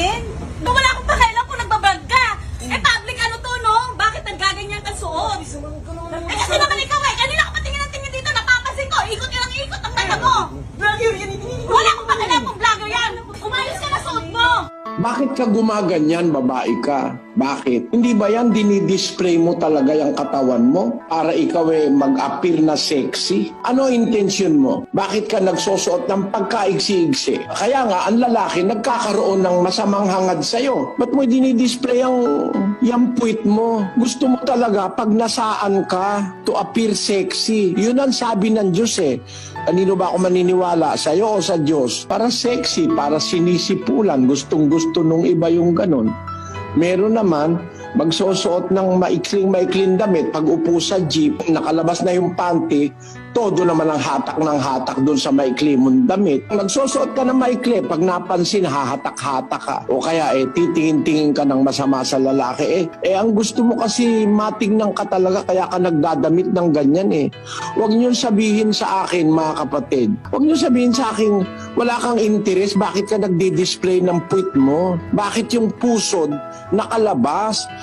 tingin? Kung wala akong pakialam kung nagbablog ka. Eh, public ano to, no? Bakit naggaganyan ka suot? Eh, kasi naman ikaw eh. Kanina ka patingin ng tingin dito, napapansin ko. Ikot ka lang ikot ang mata mo. Vlogger yan, hindi Wala akong pakialam kung vlogger yan. Umayos ka na suot mo. Bakit ka gumaganyan, babae ka? Bakit? Hindi ba yan dinidisplay mo talaga yung katawan mo para ikaw eh mag-appear na sexy? Ano intention mo? Bakit ka nagsusuot ng pagkaigsi-igsi? Kaya nga, ang lalaki nagkakaroon ng masamang hangad sa'yo. Ba't mo dinidisplay ang yung puwit mo? Gusto mo talaga pag nasaan ka to appear sexy. Yun ang sabi ng Diyos eh. Kanino ba ako maniniwala? Sa'yo o sa Diyos? Para sexy, para sinisipulan. Gustong gusto nung iba yung ganun. Meron naman, magsusuot ng maikling-maikling damit. Pag upo sa jeep, nakalabas na yung panty, todo naman ang hatak ng hatak doon sa maikli mong damit. Magsusuot ka ng maikli, pag napansin, hahatak-hatak ka. O kaya eh, titingin-tingin ka ng masama sa lalaki. Eh, eh ang gusto mo kasi matingnan ka talaga, kaya ka nagdadamit ng ganyan eh. Huwag niyo sabihin sa akin, mga kapatid. Huwag niyo sabihin sa akin, wala kang interest, bakit ka nagdi-display ng puwit mo? Bakit yung pusod nakalabas?